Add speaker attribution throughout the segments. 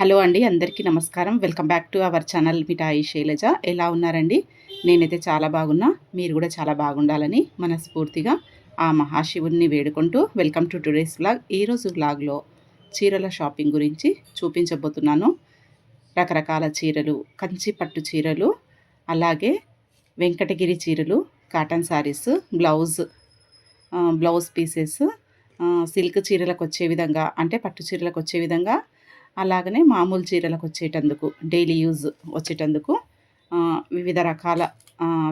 Speaker 1: Hello అండి అందరికీ నమస్కారం. Welcome back to our channel Mithai Shailaja. ఎలా ఉన్నారండి? నేనైతే చాలా బాగున్నా. మీరు కూడా చాలా బాగుండాలని మనస్ఫూర్తిగా ఆ మహాశివుణ్ణి వేడుకుంటూ వెల్కమ్ టు టుడేస్ వ్లాగ్. ఈరోజు వ్లాగ్లో చీరల షాపింగ్ గురించి చూపించబోతున్నాను. రకరకాల చీరలు కంచి పట్టు చీరలు అలాగే వెంకటగిరి చీరలు cotton sarees blouse blouse pieces silk చీరలకు వచ్చే విధంగా అంటే పట్టు చీరలకు వచ్చే విధంగా అలాగనే మామూలు చీరలకు వచ్చేటందుకు డైలీ యూజ్ వచ్చేటందుకు వివిధ రకాల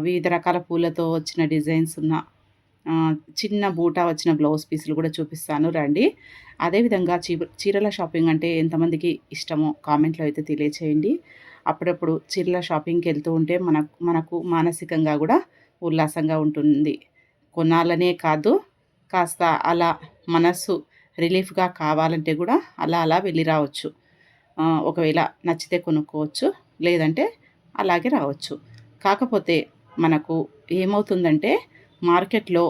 Speaker 1: వివిధ రకాల పూలతో వచ్చిన డిజైన్స్ ఉన్న చిన్న బూటా వచ్చిన బ్లౌజ్ పీసులు కూడా చూపిస్తాను. రండి. అదేవిధంగా చీ చీరల షాపింగ్ అంటే ఎంతమందికి ఇష్టమో కామెంట్లో అయితే తెలియచేయండి. అప్పుడప్పుడు చీరల షాపింగ్కి వెళ్తూ ఉంటే మన మనకు మానసికంగా కూడా ఉల్లాసంగా ఉంటుంది. కొనాలనే కాదు కాస్త అలా మనస్సు రిలీఫ్గా కావాలంటే కూడా అలా అలా వెళ్ళి రావచ్చు. ఒకవేళ నచ్చితే కొనుక్కోవచ్చు లేదంటే అలాగే రావచ్చు. కాకపోతే మనకు ఏమవుతుందంటే మార్కెట్లో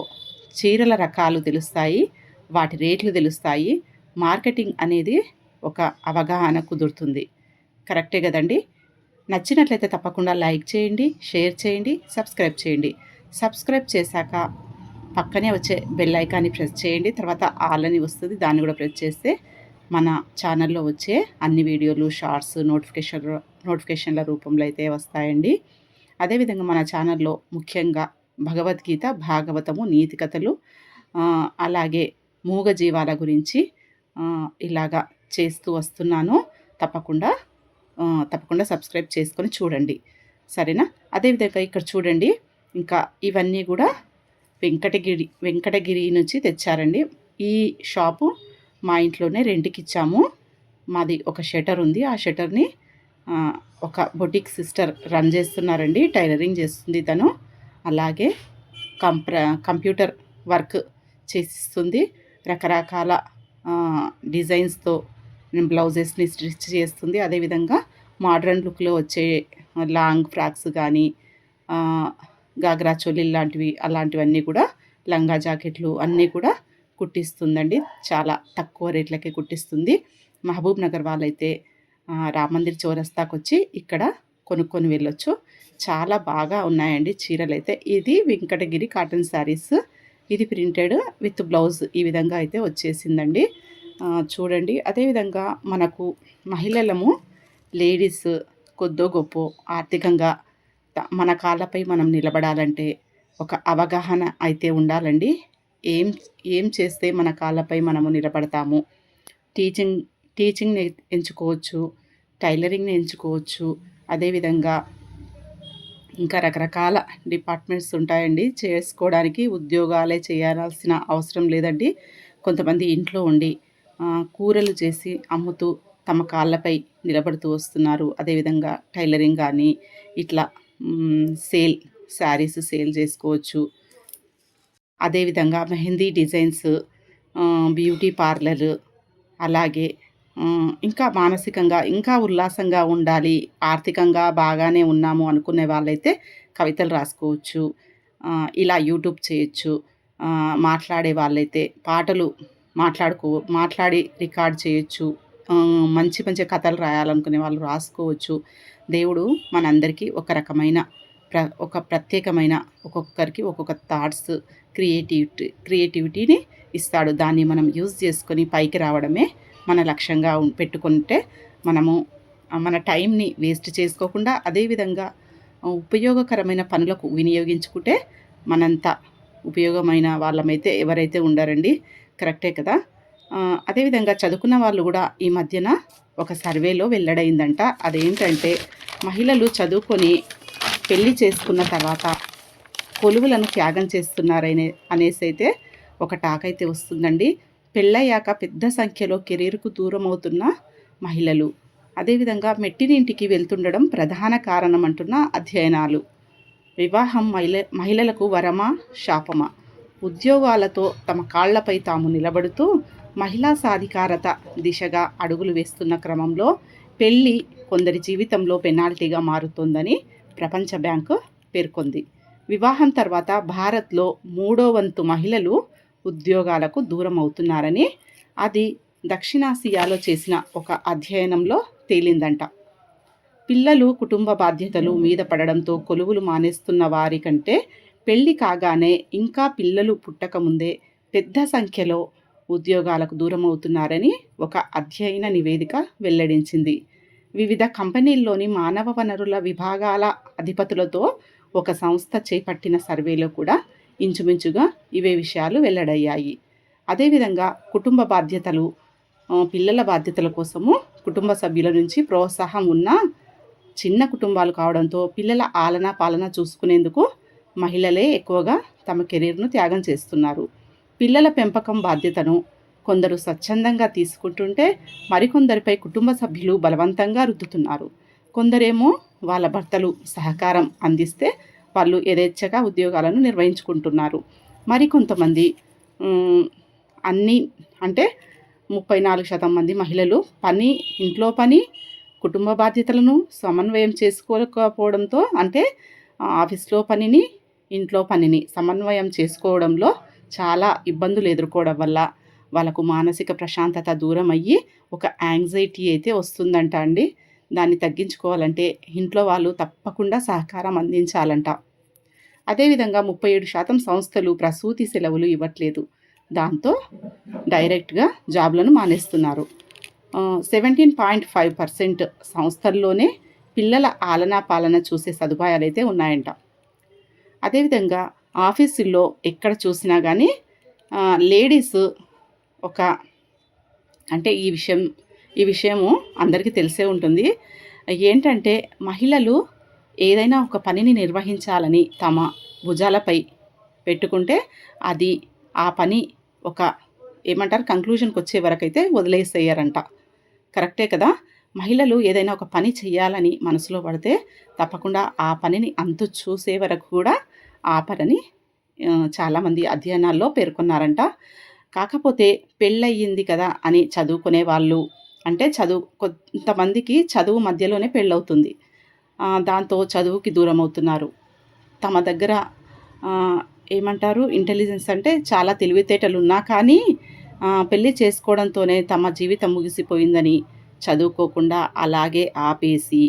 Speaker 1: చీరల రకాలు తెలుస్తాయి వాటి రేట్లు తెలుస్తాయి. మార్కెటింగ్ అనేది ఒక అవగాహన కుదురుతుంది. కరెక్టే కదండి? నచ్చినట్లయితే తప్పకుండా లైక్ చేయండి షేర్ చేయండి సబ్స్క్రైబ్ చేయండి. సబ్స్క్రైబ్ చేశాక పక్కనే వచ్చే బెల్ ఐకాన్ని ప్రెస్ చేయండి. తర్వాత ఆల్ అని వస్తుంది. దాన్ని కూడా ప్రెస్ చేస్తే మన ఛానల్లో వచ్చే అన్ని వీడియోలు షార్ట్స్ నోటిఫికేషన్ నోటిఫికేషన్ల రూపంలో అయితే వస్తాయండి. అదేవిధంగా మన ఛానల్లో ముఖ్యంగా భగవద్గీత భాగవతము నీతి కథలు ఆ, అలాగే మూగజీవాల గురించి ఇలాగా చేస్తూ వస్తున్నాను. తప్పకుండా తప్పకుండా సబ్స్క్రైబ్ చేసుకొని చూడండి. సరేనా? అదేవిధంగా ఇక్కడ చూడండి. ఇంకా ఇవన్నీ కూడా వెంకటగిరి వెంకటగిరి నుంచి తెచ్చారండి. ఈ షాపు మా ఇంట్లోనే రెంట్కి ఇచ్చాము మాది ఒక షటర్ ఉంది. ఆ షటర్ని ఒక బొటిక్ సిస్టర్ రన్ చేస్తున్నారండి. టైలరింగ్ చేస్తుంది తను. అలాగే కంప్ర కంప్యూటర్ వర్క్ చేసిస్తుంది. రకరకాల డిజైన్స్తో బ్లౌజెస్ని స్టిచ్ చేస్తుంది. అదేవిధంగా మోడ్రన్ లుక్లో వచ్చే లాంగ్ ఫ్రాక్స్ కానీ గాగ్రా చోలీలు లాంటివి అలాంటివన్నీ కూడా లంగా జాకెట్లు అన్నీ కూడా కుట్టిస్తుందండి. చాలా తక్కువ రేట్లకే కుట్టిస్తుంది. మహబూబ్ నగర్ వాళ్ళైతే రామందిర్ చౌరస్తాకు వచ్చి ఇక్కడ కొనుక్కొని వెళ్ళొచ్చు. చాలా బాగా ఉన్నాయండి చీరలు అయితే ఇది వెంకటగిరి కాటన్ శారీస్. ఇది ప్రింటెడ్ విత్ బ్లౌజ్ ఈ విధంగా అయితే వచ్చేసిందండి. చూడండి. అదేవిధంగా మనకు మహిళలము లేడీస్ కొద్దో గొప్ప ఆర్థికంగా మన కాళ్ళపై మనం నిలబడాలంటే ఒక అవగాహన అయితే ఉండాలండి. ఏం ఏం చేస్తే మన కాళ్ళపై మనము నిలబడతాము? టీచింగ్ టీచింగ్ని ఎంచుకోవచ్చు టైలరింగ్ని ఎంచుకోవచ్చు. అదేవిధంగా ఇంకా రకరకాల డిపార్ట్మెంట్స్ ఉంటాయండి. చేసుకోవడానికి ఉద్యోగాలే చేయాల్సిన అవసరం లేదండి. కొంతమంది ఇంట్లో ఉండి కూరలు చేసి అమ్ముతూ తమ కాళ్ళపై నిలబడుతూ వస్తున్నారు. అదేవిధంగా టైలరింగ్ కానీ ఇట్లా సేల్ శారీస్ సేల్ చేసుకోవచ్చు. అదేవిధంగా మెహందీ డిజైన్స్ బ్యూటీ పార్లర్ అలాగే ఇంకా మానసికంగా ఇంకా ఉల్లాసంగా ఉండాలి ఆర్థికంగా బాగానే ఉన్నాము అనుకునే వాళ్ళైతే కవితలు రాసుకోవచ్చు ఇలా యూట్యూబ్ చేయొచ్చు మాట్లాడే వాళ్ళైతే పాటలు మాట్లాడుకో మాట్లాడి రికార్డ్ చేయొచ్చు. మంచి మంచి కథలు రాయాలనుకునే వాళ్ళు రాసుకోవచ్చు. దేవుడు మనందరికీ ఒక రకమైన ప్ర ఒక ప్రత్యేకమైన ఒక్కొక్కరికి ఒక్కొక్క థాట్స్ క్రియేటివిటీ క్రియేటివిటీని ఇస్తాడు. దాన్ని మనం యూజ్ చేసుకొని పైకి రావడమే మన లక్ష్యంగా పెట్టుకుంటే మనము మన టైంని వేస్ట్ చేసుకోకుండా అదేవిధంగా ఉపయోగకరమైన పనులకు వినియోగించుకుంటే మనంత ఉపయోగమైన వాళ్ళమైతే ఎవరైతే ఉండారండి? కరెక్టే కదా? అదేవిధంగా చదువుకున్న వాళ్ళు కూడా ఈ మధ్యన ఒక సర్వేలో వెల్లడైందంట. అదేంటంటే మహిళలు చదువుకొని పెళ్ళి చేసుకున్న తర్వాత కొలువులను త్యాగం చేస్తున్నారనే అనేసి అయితే ఒక టాక్ అయితే వస్తుందండి. పెళ్ళయ్యాక పెద్ద సంఖ్యలో కెరీర్కు దూరం అవుతున్న మహిళలు అదేవిధంగా మెట్టినింటికి వెళ్తుండడం ప్రధాన కారణం అంటున్న అధ్యయనాలు. వివాహం మహిళ మహిళలకు వరమా శాపమా? ఉద్యోగాలతో తమ కాళ్ళపై తాము నిలబడుతూ మహిళా సాధికారత దిశగా అడుగులు వేస్తున్న క్రమంలో పెళ్ళి కొందరి జీవితంలో పెనాల్టీగా మారుతోందని ప్రపంచ బ్యాంకు పేర్కొంది. వివాహం తర్వాత భారత్లో మూడో వంతు మహిళలు ఉద్యోగాలకు దూరం అవుతున్నారని అది దక్షిణాసియాలో చేసిన ఒక అధ్యయనంలో తేలిందంట. పిల్లలు కుటుంబ బాధ్యతలు మీద పడడంతో కొలువులు మానేస్తున్న వారి కంటే పెళ్ళి కాగానే ఇంకా పిల్లలు పుట్టకముందే పెద్ద సంఖ్యలో ఉద్యోగాలకు దూరమవుతున్నారని ఒక అధ్యయన నివేదిక వెల్లడించింది. వివిధ కంపెనీల్లోని మానవ వనరుల విభాగాల అధిపతులతో ఒక సంస్థ చేపట్టిన సర్వేలో కూడా ఇంచుమించుగా ఇవే విషయాలు వెల్లడయ్యాయి. అదేవిధంగా కుటుంబ బాధ్యతలు పిల్లల బాధ్యతల కోసము కుటుంబ సభ్యుల నుంచి ప్రోత్సాహం ఉన్న చిన్న కుటుంబాలు కావడంతో పిల్లల ఆలన పాలన చూసుకునేందుకు మహిళలే ఎక్కువగా తమ కెరీర్ను త్యాగం చేస్తున్నారు. పిల్లల పెంపకం బాధ్యతను కొందరు స్వచ్ఛందంగా తీసుకుంటుంటే మరికొందరిపై కుటుంబ సభ్యులు బలవంతంగా రుద్దుతున్నారు. కొందరేమో వాళ్ళ భర్తలు సహకారం అందిస్తే వాళ్ళు యథేచ్ఛగా ఉద్యోగాలను నిర్వహించుకుంటున్నారు. మరికొంతమంది అన్నీ అంటే ముప్పై నాలుగు శాతం మంది మహిళలు పని ఇంట్లో పని కుటుంబ బాధ్యతలను సమన్వయం చేసుకోకపోవడంతో అంటే ఆఫీస్లో పనిని ఇంట్లో పనిని సమన్వయం చేసుకోవడంలో చాలా ఇబ్బందులు ఎదుర్కోవడం వల్ల వాళ్ళకు మానసిక ప్రశాంతత దూరం అయ్యి ఒక యాంగ్జైటీ అయితే వస్తుందంట అండి. దాన్ని తగ్గించుకోవాలంటే ఇంట్లో వాళ్ళు తప్పకుండా సహకారం అందించాలంట. అదేవిధంగా ముప్పై ఏడు శాతం సంస్థలు ప్రసూతి సెలవులు ఇవ్వట్లేదు. దాంతో డైరెక్ట్గా జాబ్లను మానేస్తున్నారు. సెవెంటీన్ పాయింట్ ఫైవ్ పర్సెంట్ సంస్థల్లోనే పిల్లల ఆలనా పాలన చూసే సదుపాయాలు అయితే ఉన్నాయంట అదేవిధంగా ఆఫీసుల్లో ఎక్కడ చూసినా కానీ లేడీస్ ఒక అంటే ఈ విషయం ఈ విషయము అందరికీ తెలిసే ఉంటుంది. ఏంటంటే మహిళలు ఏదైనా ఒక పనిని నిర్వహించాలని తమ భుజాలపై పెట్టుకుంటే అది ఆ పని ఒక ఏమంటారు కంక్లూజన్కి వచ్చే వరకైతే వదిలేసేయారంట. కరెక్టే కదా? మహిళలు ఏదైనా ఒక పని చేయాలని మనసులో పడితే తప్పకుండా ఆ పనిని అంతు చూసే వరకు కూడా ఆపరని చాలామంది అధ్యయనాల్లో పేర్కొన్నారంట. కాకపోతే పెళ్ళయింది కదా అని చదువుకునే వాళ్ళు అంటే చదువు కొంతమందికి చదువు మధ్యలోనే పెళ్ళవుతుంది. దాంతో చదువుకి దూరం అవుతున్నారు తమ దగ్గర ఏమంటారు ఇంటెలిజెన్స్ అంటే చాలా తెలివితేటలు ఉన్నా కానీ పెళ్ళి చేసుకోవడంతోనే తమ జీవితం ముగిసిపోయిందని చదువుకోకుండా అలాగే ఆపేసి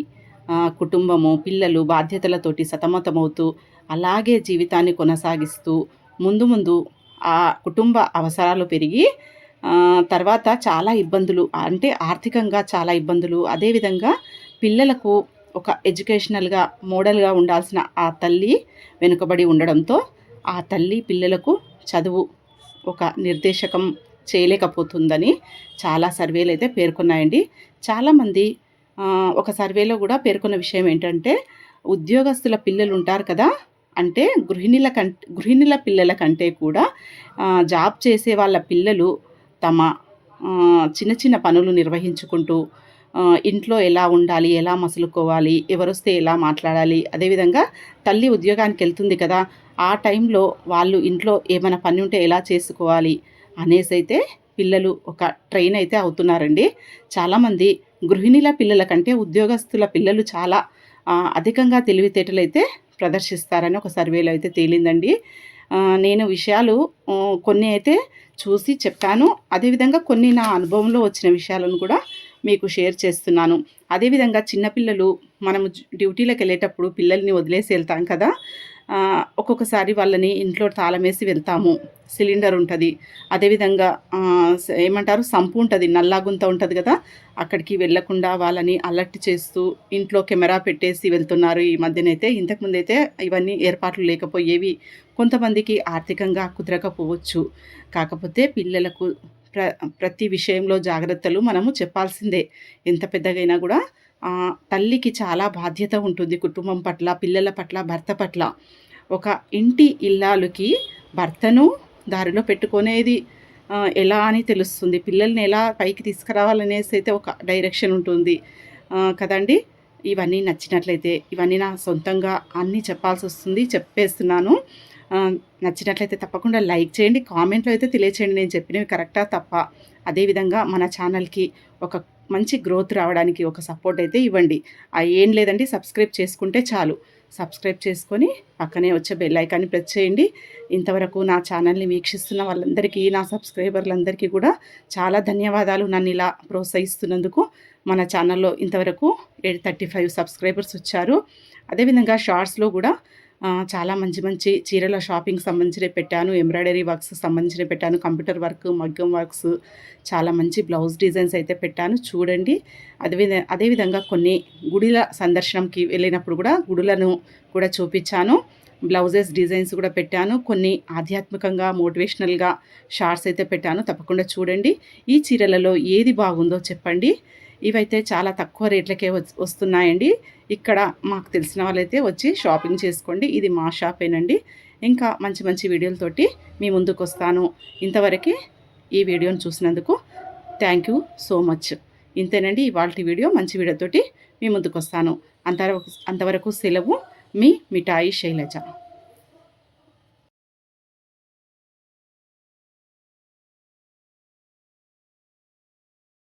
Speaker 1: కుటుంబము పిల్లలు బాధ్యతలతోటి సతమతమవుతూ అలాగే జీవితాన్ని కొనసాగిస్తూ ముందు ముందు ఆ కుటుంబ అవసరాలు పెరిగి తర్వాత చాలా ఇబ్బందులు అంటే ఆర్థికంగా చాలా ఇబ్బందులు. అదేవిధంగా పిల్లలకు ఒక ఎడ్యుకేషనల్గా మోడల్గా ఉండాల్సిన ఆ తల్లి వెనుకబడి ఉండడంతో ఆ తల్లి పిల్లలకు చదువు ఒక నిర్దేశకం చేయలేకపోతుందని చాలా సర్వేలు అయితే పేర్కొన్నాయండి. చాలామంది ఒక సర్వేలో కూడా పేర్కొన్న విషయం ఏంటంటే ఉద్యోగస్తుల పిల్లలు ఉంటారు కదా అంటే గృహిణుల కంటే గృహిణుల పిల్లల కంటే కూడా జాబ్ చేసే వాళ్ళ పిల్లలు తమ చిన్న చిన్న పనులు నిర్వహించుకుంటూ ఇంట్లో ఎలా ఉండాలి ఎలా మసులుకోవాలి ఎవరొస్తే ఎలా మాట్లాడాలి అదేవిధంగా తల్లి ఉద్యోగానికి వెళ్తుంది కదా ఆ టైంలో వాళ్ళు ఇంట్లో ఏమైనా పని ఉంటే ఎలా చేసుకోవాలి అనేసి అయితే పిల్లలు ఒక ట్రైన్ అయితే అవుతున్నారండి. చాలామంది గృహిణుల పిల్లల కంటే ఉద్యోగస్తుల పిల్లలు చాలా అధికంగా తెలివితేటలు అయితే ప్రదర్శిస్తారని ఒక సర్వేలో అయితే తేలిందండి. నేను విషయాలు కొన్ని అయితే చూసి చెప్పాను. అదేవిధంగా కొన్ని నా అనుభవంలో వచ్చిన విషయాలను కూడా మీకు షేర్ చేస్తున్నాను. అదేవిధంగా చిన్నపిల్లలు మనము డ్యూటీలకు వెళ్ళేటప్పుడు పిల్లల్ని వదిలేసి వెళ్తాం కదా ఒక్కొక్కసారి వాళ్ళని ఇంట్లో తాళం వేసి వెళ్తాము. సిలిండర్ ఉంటుంది. అదేవిధంగా ఏమంటారు? సంపు ఉంటుంది. నల్లాగుంత ఉంటుంది కదా? అక్కడికి వెళ్ళకుండా వాళ్ళని అలర్ట్ చేస్తూ ఇంట్లో కెమెరా పెట్టేసి వెళ్తున్నారు. ఈ మధ్యనైతే ఇంతకుముందైతే ఇవన్నీ ఏర్పాట్లు లేకపోయేవి. కొంతమందికి ఆర్థికంగా కుదరకపోవచ్చు. కాకపోతే పిల్లలకు ప్ర ప్రతి విషయంలో జాగ్రత్తలు మనము చెప్పాల్సిందే. ఎంత పెద్దగైనా కూడా తల్లికి చాలా బాధ్యత ఉంటుంది కుటుంబం పట్ల పిల్లల పట్ల భర్త పట్ల. ఒక ఇంటి ఇల్లాలుకి భర్తను దారిలో పెట్టుకునేది ఎలా అని తెలుస్తుంది? పిల్లల్ని ఎలా పైకి తీసుకురావాలనేసి అయితే ఒక డైరెక్షన్ ఉంటుంది. కదండి? ఇవన్నీ నచ్చినట్లయితే ఇవన్నీ నా సొంతంగా అన్నీ చెప్పాల్సి వస్తుంది చెప్పేస్తున్నాను. నచ్చినట్లయితే తప్పకుండా లైక్ చేయండి కామెంట్లో అయితే తెలియచేయండి నేను చెప్పినవి కరెక్టా తప్ప? అదేవిధంగా మన ఛానల్కి ఒక మంచి గ్రోత్ రావడానికి ఒక సపోర్ట్ అయితే ఇవ్వండి. ఏం లేదండి సబ్స్క్రైబ్ చేసుకుంటే చాలు. సబ్స్క్రైబ్ చేసుకొని పక్కనే వచ్చే బెల్ ఐకాన్ని ప్రెస్ చేయండి. ఇంతవరకు నా ఛానల్ని వీక్షిస్తున్న వాళ్ళందరికీ నా సబ్స్క్రైబర్లందరికీ కూడా చాలా ధన్యవాదాలు నన్ను ఇలా ప్రోత్సహిస్తున్నందుకు. మన ఛానల్లో ఇంతవరకు ఎయిట్ థర్టీ ఫైవ్ సబ్స్క్రైబర్స్ వచ్చారు. అదేవిధంగా షార్ట్స్లో కూడా చాలా మంచి మంచి చీరల షాపింగ్ సంబంధించినవి పెట్టాను ఎంబ్రాయిడరీ వర్క్స్ సంబంధించినవి పెట్టాను కంప్యూటర్ వర్క్ మగ్గం వర్క్స్ చాలా మంచి బ్లౌజ్ డిజైన్స్ అయితే పెట్టాను. చూడండి అదే అదేవిధంగా కొన్ని గుడిల సందర్శనంకి వెళ్ళినప్పుడు కూడా గుడులను కూడా చూపించాను. బ్లౌజెస్ డిజైన్స్ కూడా పెట్టాను. కొన్ని ఆధ్యాత్మికంగా మోటివేషనల్గా షార్ట్స్ అయితే పెట్టాను. తప్పకుండా చూడండి. ఈ చీరలలో ఏది బాగుందో చెప్పండి. ఇవైతే చాలా తక్కువ రేట్లకే వస్తున్నాయండి. ఇక్కడ మాకు తెలిసిన వాళ్ళైతే వచ్చి షాపింగ్ చేసుకోండి. ఇది మా షాపేనండి. ఇంకా మంచి మంచి వీడియోలతోటి మీ ముందుకు వస్తాను ఇంతవరకు ఈ వీడియోను చూసినందుకు థ్యాంక్ యూ సో మచ్. ఇంతేనండి ఇవాళ వీడియో మంచి వీడియోతోటి మీ ముందుకు వస్తాను అంతవరకు అంతవరకు సెలవు మీ మిఠాయి శైలజ.